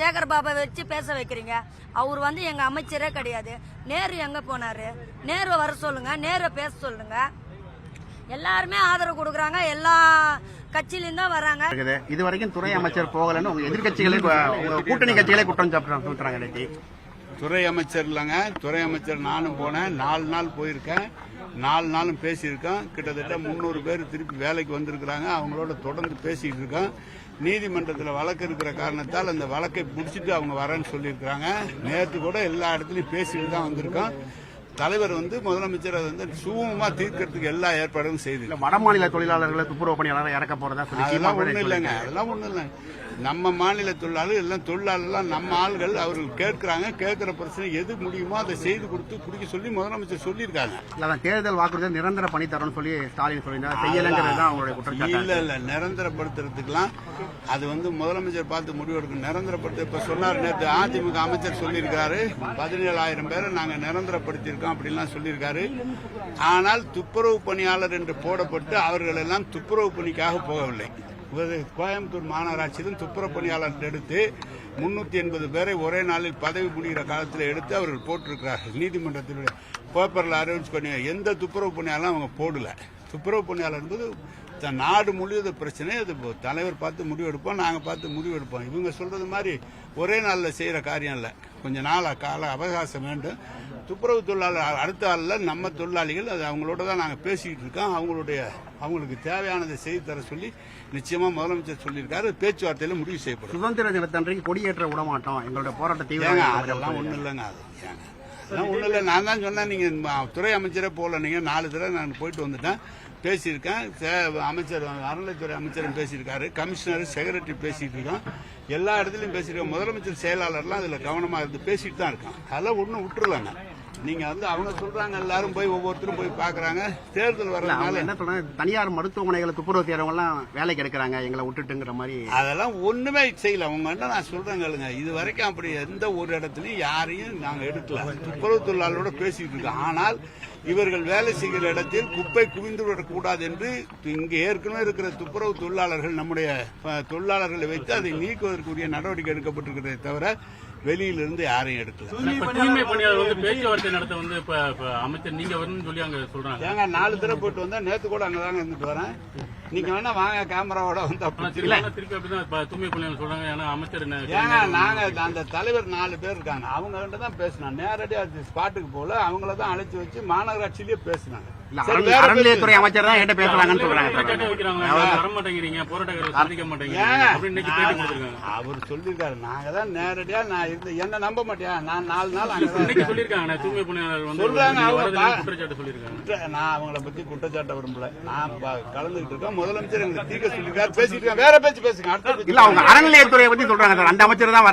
சேகர் பாபா வச்சு பேச வைக்கிறீங்க. அவர் வந்து எங்க அமைச்சரே கிடையாது. நேரு எங்க போனாரு? நேரு வர சொல்லுங்க. நேரு பேச சொல்லுங்க. எல்லாருமே ஆதரவு கொடுக்குறாங்க. எல்லா கட்சியிலும் தான் வராங்க. இது வரைக்கும் துறை அமைச்சர் போகலன்னு உங்க எதிர்கட்சிகளே கூட்டணி கட்சிகளே குற்றம் சாப்பிட்றாங்க சொல்றாங்க துறை அமைச்சர் இல்லைங்க. துறை அமைச்சர் நானும் போனேன். நாலு நாள் போயிருக்கேன். நாலு நாளும் பேசியிருக்கோம். கிட்டத்தட்ட முந்நூறு பேர் திருப்பி வேலைக்கு வந்திருக்கிறாங்க. அவங்களோட தொடர்ந்து பேசிட்டு இருக்கோம். நீதிமன்றத்தில் வழக்கு இருக்கிற காரணத்தால் அந்த வழக்கை பிடிச்சிட்டு அவங்க வரேன்னு சொல்லியிருக்கிறாங்க. நேற்று கூட எல்லா இடத்துலையும் பேசிட்டு தான் வந்திருக்கோம். தலைவர் வந்து முதலமைச்சர் அதை வந்து சுமூகமா தீர்க்கறதுக்கு எல்லா ஏற்பாடும் செய்து. இல்ல வட மாநில தொழிலாளர்களை துப்புரவு பணியாளரை இறக்க போறதா அதெல்லாம் ஒண்ணும் இல்லைங்க. அதெல்லாம் ஒண்ணும் இல்லை நம்ம மாநில தொழிலாளர் எல்லாம் தொழிலாளர்லாம் நம்ம ஆள்கள் அவர்கள் கேட்கறாங்க கேட்கிற பிரச்சனை எது முடியுமோ அதை செய்து கொடுத்து குடிக்க சொல்லி முதலமைச்சர் சொல்லியிருக்காங்க. தேர்தல் வாக்குறுதி நிரந்தர பணி தரணும்னு சொல்லி ஸ்டாலின் சொல்லியிருந்தார். செய்யலங்கிறது தான் அவங்களுடைய குற்றச்சாட்டு. இல்ல இல்ல நிரந்தரப்படுத்துறதுக்கெல்லாம் அது வந்து முதலமைச்சர் பார்த்து முடிவெடுக்கும் நிரந்தரப்படுத்த இப்ப சொன்னார் நேற்று அதிமுக அமைச்சர் சொல்லியிருக்காரு பதினேழாயிரம் பேரை நாங்க நிரந்தரப்படுத்தியிருக்கோம் அப்படின்லாம் சொல்லியிருக்காரு. ஆனால் துப்புரவு பணியாளர் என்று போடப்பட்டு அவர்கள் எல்லாம் துப்புரவு பணிக்காக போகவில்லை. கோயம்புத்தூர் மாநகராட்சியிலும் துப்புரவு பணியாளர் எடுத்து முன்னூத்தி எண்பது பேரை ஒரே நாளில் பதவி முடிகிற காலத்தில் எடுத்து அவர்கள் போட்டிருக்கிறார்கள். நீதிமன்றத்தினுடைய பேப்பரில் அரேஞ்ச் பண்ணி எந்த துப்புரவு பணியாளரும் அவங்க போடல. துப்புரவு பணியாளர் என்பது த- நாடு முழுவதும் பிரச்சனை. அது இப்போ தலைவர் பார்த்து முடிவெடுப்போம் நாங்கள் பார்த்து முடிவெடுப்போம் இவங்க சொல்றது மாதிரி ஒரே நாளில் செய்கிற காரியம் இல்லை. கொஞ்சம் நாள் கால அவகாசம் வேண்டும். துப்புரவு தொழிலாளர் அடுத்த ஆளில் நம்ம தொழிலாளிகள் அது அவங்களோட தான் நாங்கள் பேசிக்கிட்டு இருக்கோம். அவங்களுடைய அவங்களுக்கு தேவையானதை செய்து தர சொல்லி நிச்சயமாக முதலமைச்சர் சொல்லியிருக்காரு. பேச்சுவார்த்தையில் முடிவு செய்யப்படும். சுதந்திர தினத்தன்றைக்கு கொடியேற்ற விட மாட்டோம் எங்களுடைய போராட்ட ஏங்க தீவிரம் அதெல்லாம் ஒன்றும் இல்லைங்க அது. ஏங்க அதெல்லாம் ஒன்றும் இல்லை. நான் தான் சொன்னேன் நீங்கள் துறை அமைச்சரே போகல நீங்கள் நாலு தடவை நான் போயிட்டு வந்துட்டேன். பேசியிருக்கேன். அமைச்சர் அறநிலைத்துறை அமைச்சரும் பேசியிருக்காரு. கமிஷனர் செக்ரட்டரி பேசிட்டு இருக்கோம். எல்லா இடத்துலையும் பேசியிருக்கோம். முதலமைச்சர் செயலாளர்லாம் அதில் கவனமாக இருந்து பேசிட்டு தான் இருக்கோம். அதெல்லாம் ஒன்றும் விட்டுருலாங்க நீங்கள் வந்து அவங்க சொல்கிறாங்க எல்லாரும் போய் ஒவ்வொருத்தரும் போய் பார்க்குறாங்க தேர்தல் வர்றதுனால என்ன சொல்றாங்க? தனியார் மருத்துவமனைகளை துப்புரவு செய்யறவங்க எல்லாம் வேலைக்கு எடுக்கிறாங்க எங்களை விட்டுட்டுங்கிற மாதிரி. அதெல்லாம் ஒண்ணுமே செய்யல. அவங்க என்ன நான் சொல்றேன் கேளுங்க. இது வரைக்கும் அப்படி எந்த ஒரு இடத்துலயும் யாரையும் நாங்க எடுக்கல. துப்புரவு தொழிலாளரோட பேசிட்டு இருக்கோம். ஆனால் இவர்கள் வேலை செய்கிற இடத்தில் குப்பை குவிந்து விடக்கூடாது என்று இங்கு ஏற்கனவே இருக்கிற துப்புரவு தொழிலாளர்கள் நம்முடைய தொழிலாளர்களை வைத்து அதை நீக்குவதற்குரிய நடவடிக்கை எடுக்கப்பட்டிருக்கிறதே தவிர வெளியிலிருந்து யாரையும் எடுக்கல. இப்ப தூய்மை பணியாளர் வந்து பேச்சுவார்த்தை நடத்த வந்து இப்ப இப்ப அமைச்சர் நீங்க வரணும்னு சொல்லி அங்க சொல்றாங்க. ஏங்க நாலு தடவை போயிட்டு வந்தா நேத்து கூட அங்கதாங்க இருந்துட்டு வரேன். நீங்க வேணா வாங்க கேமராவோட வந்து ஏங்க நாங்க அந்த தலைவர் நாலு பேர் இருக்காங்க. அவங்க கிட்ட தான் பேசினோம். நேரடியா ஸ்பாட்டுக்கு போல அவங்கள தான் அழைச்சு வச்சு மாநகராட்சியிலேயே பேசினாங்க. அறநிலையத்துறை அமைச்சர் தான் என்கிட்ட பேசுறாங்கன்னு சொல்றாங்க அவர் சொல்லியிருக்காரு. நாங்க தான் நேரடியா நான் இருந்து என்ன நம்ப மாட்டியா நான் நாலு நாள். சொல்லியிருக்காங்க சொல்றாங்க, குற்ற- நான் அவங்கள பத்தி குற்றச்சாட்ட விரும்பல. நான் கலந்துகிட்டு இருக்கேன். முதலமைச்சர் எங்களுக்கு தீர்க்க சொல்லியிருக்காரு பேசிட்டு இருக்கேன் வேற பேச்சு பேசுங்க. இல்ல அவங்க அறநிலையத்துறையை பத்தி சொல்றாங்க அந்த அமைச்சர் தான்